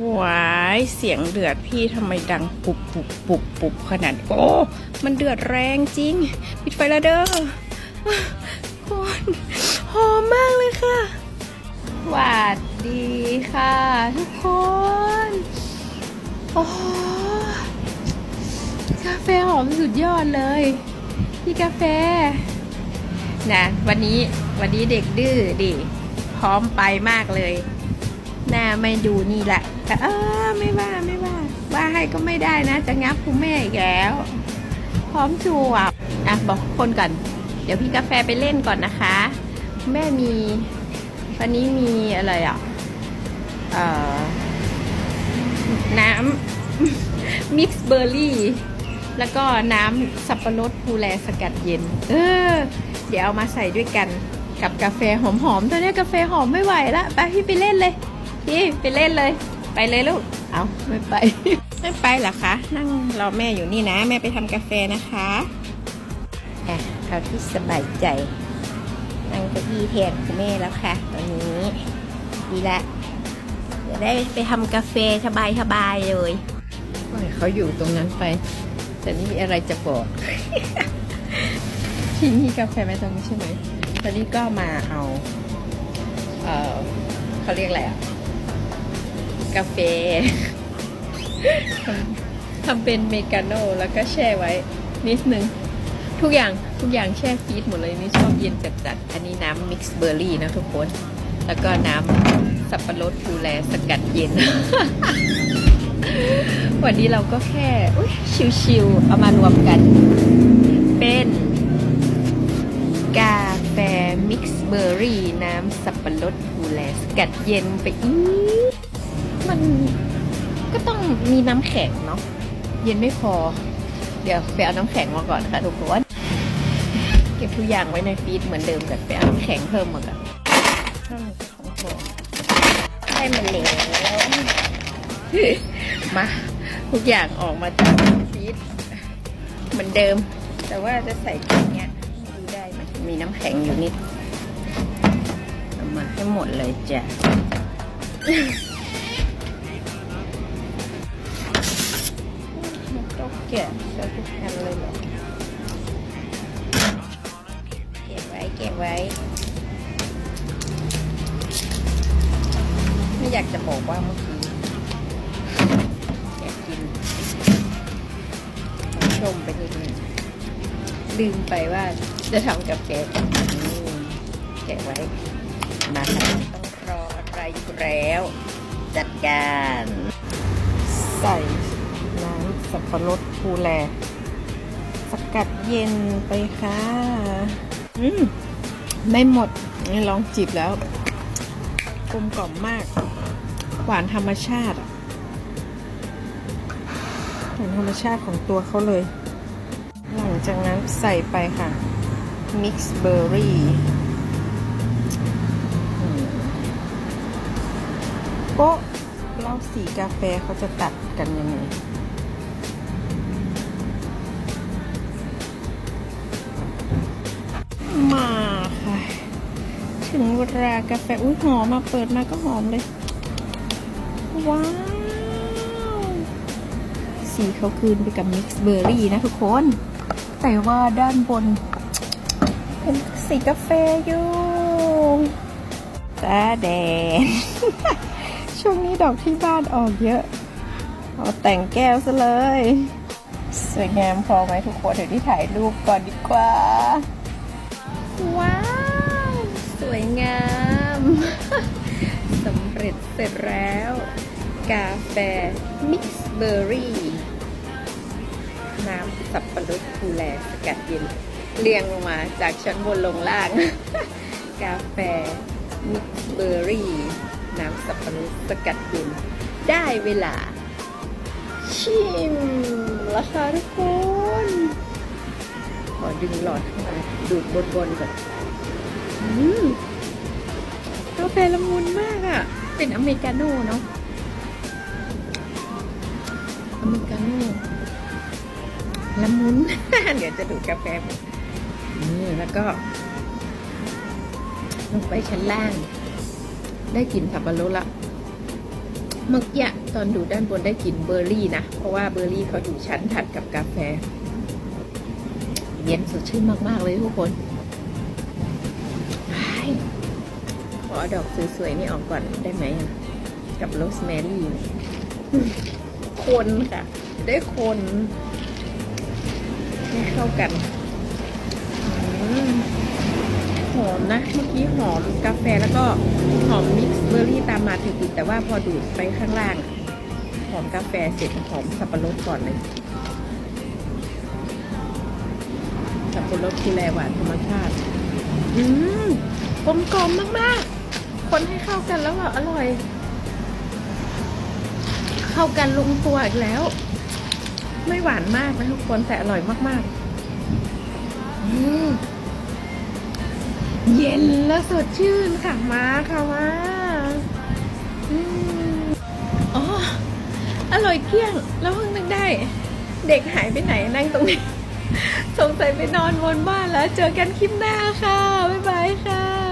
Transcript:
หวายเสียงเดือดพี่ทำไมดังปุบปุบปุบปุบขนาดนี้โอ้มันเดือดแรงจริง ปิดไฟแล้วเด้อคนหอมมากเลยค่ะหวัดดีค่ะ ทุกคนโอ้กาแฟหอมสุดยอดเลยพี่กาแฟนะวันนี้วันนี้เด็กดื้อดิพร้อมไปมากเลย หน้าไม่ดูนี่แหละแต่เออไม่ว่าไม่ว่า ว่าให้ก็ไม่ได้นะ จะงับคุณแม่อีกแล้ว พร้อมจวบอะบอกคนก่อน เดี๋ยวพี่กาแฟไปเล่นก่อนนะคะคุณแม่มีวันนี้มีอะไรอะเอ่อน้ำมิกซ์เบอร์รี่ แล้วก็น้ำสับปะรดภูแลสกัดเย็น เออ เดี๋ยวเอามาใส่ด้วยกันกับกาแฟหอมๆตอนนี้กาแฟหอมไม่ไหวล้วไปพี่ไปเล่นเลย พี่ไปเล่นเลย ไปเลยลูก เอาไม่ไป ไม่ไปเหรอคะ นั่งรอแม่อยู่นี่นะ แม่ไปทำกาแฟนะคะอะเอาที่สบายใจ นั่งเก้าอี้แทนคุณแม่แล้วค่ะ ตอนนี้ดีละเดี๋ยวได้ไปทำกาแฟสบายๆเลยปล่อยเขาอยู่ตรงนั้นไป แต่นี่มีอะไรจะบอก ที่นี่กาแฟไหมตรงนี้ใช่ไหมตอนนี้ก็มาเอา เออเขาเรียกอะไรอะ กาแฟทำเป็นเมกาโน่แล้วก็แช่ไว้นิดนึง ทุกอย่างทุกอย่างแช่ฟรีซหมดเลยนี่ชอบเย็นจัดๆอันนี้น้ำมิกซ์เบอร์รี่นะทุกคน แล้วก็น้ำสับปะรดฟูแลสกัดเย็น วันนี้เราก็แค่ชิวๆเอามารวมกัน เป็นกาแฟมิกซ์เบอร์รี่น้ำสับปะรดฟูแลสกัดเย็นไปอีก มันก็ต้องมีน้ำแข็งเนาะเย็นไม่พอ เดี๋ยวไปเอาน้ำแข็งมาก่อนค่ะทุกคนเก็บทุกอย่างไว้ในฟรีซเหมือนเดิมกันไปเอาน้ำแข็งเพิ่มมาก่อนของผมให้มันเหลวมาทุกอย่างออกมาจากฟรีซเหมือนเดิม แต่ว่าจะใส่แค่เนี้ยดูได้ไหมมีน้ำแข็งอยู่นิดเอามาให้หมดเลยจ้ะ แกะซะทุกอันเลยเหรอเก็บไว้เก็บไว้ ไม่อยากจะบอกว่าเมื่อกี้อยากกินชมไปนิดนึงลืมไปว่าจะทำกาแฟกับอันนี้แกะไว้มาค่ะต้องรออะไรอยู่แล้ว จัดการ ใส่ สับปะรดภูแล สกัดเย็นไปค่ะ อืม ไม่หมดลองจิบแล้ว กลมกล่อมมาก หวานธรรมชาติหวานธรรมชาติของตัวเขาเลย หลังจากนั้นใส่ไปค่ะ มิกซ์เบอร์รี่โป๊ะแล้วสีกาแฟเขาจะตัดกันยังไง ถึงเวลากาแฟ อุ้ยหอมมาเปิดมาก็หอมเลย ว้าว สีเขาคืนไปกับมิกซ์เบอร์รี่นะทุกคน แต่ว่าด้านบน เป็นสีกาแฟอยู่ตาแดง ช่วงนี้ดอกที่บ้านออกเยอะ เอาแต่งแก้วซะเลย สวยงามพอไหมทุกคน เดี๋ยวที่ถ่ายรูปก่อนดีกว่า ว้าว วยงามสำเร็จเสร็จแล้ว กาแฟมิกซ์เบอร์รี่ น้ำสับปะรดคูแลสกัดเย็นเรียงลงมาจากชั้นบนลงล่าง กาแฟมิกซ์เบอร์รี่ น้ำสับปะรดสกัดเย็นได้เวลา ชิมแล้วค่ะทุกคน ขอดึงหลอดขึ้นมาดูดบนบนๆก่อน กาแฟละมุนมากอะ่ะ เป็นอเมริกาโน่เนาะ อเมริกาโน่ละมุน เดี๋ยวจะดูกาแฟนี่แล้วก็ ลงไปชั้นล่าง ได้กลิ่นสับปะรดละ เมื่อกี้ตอนอยู่ด้านบนได้กลิ่นเบอร์รี่นะ เพราะว่าเบอร์รี่เขาอยู่ชั้นถัดกับกาแฟ เย็นสดชื่นมาก ๆ เลยทุกคน ขอเอาดอกสวยๆนี่ออกก่อนได้ไหมอะกับโรสแมรี่คนค่ะ ได้คนให้เข้ากันอืมหอมนะ เมื่อกี้หอมกาแฟแล้วก็หอมมิกซ์เบอร์รี่ตามมาติดๆแต่ว่าพอดูดไปข้างล่างอะหอมกาแฟเสร็จหอมสับปะรดก่อนเลย สับปะรดคือแลหวานธรรมชาติ อืม กลมกลมมากๆ คนให้เข้ากันแล้วแบบอร่อย เข้ากันลงตัวอีกแล้ว ไม่หวานมากนะทุกคนแต่อร่อยมากๆเย็นและสดชื่นค่ะมาค่ะมาอ๋อ อร่อยเที่ยง แล้วเพิ่งนึกได้ เด็กหายไปไหนนั่งตรงนี้สงสัยไปนอนบนบ้านแล้ว เจอกันคลิปหน้าค่ะ บ๊ายบายค่ะ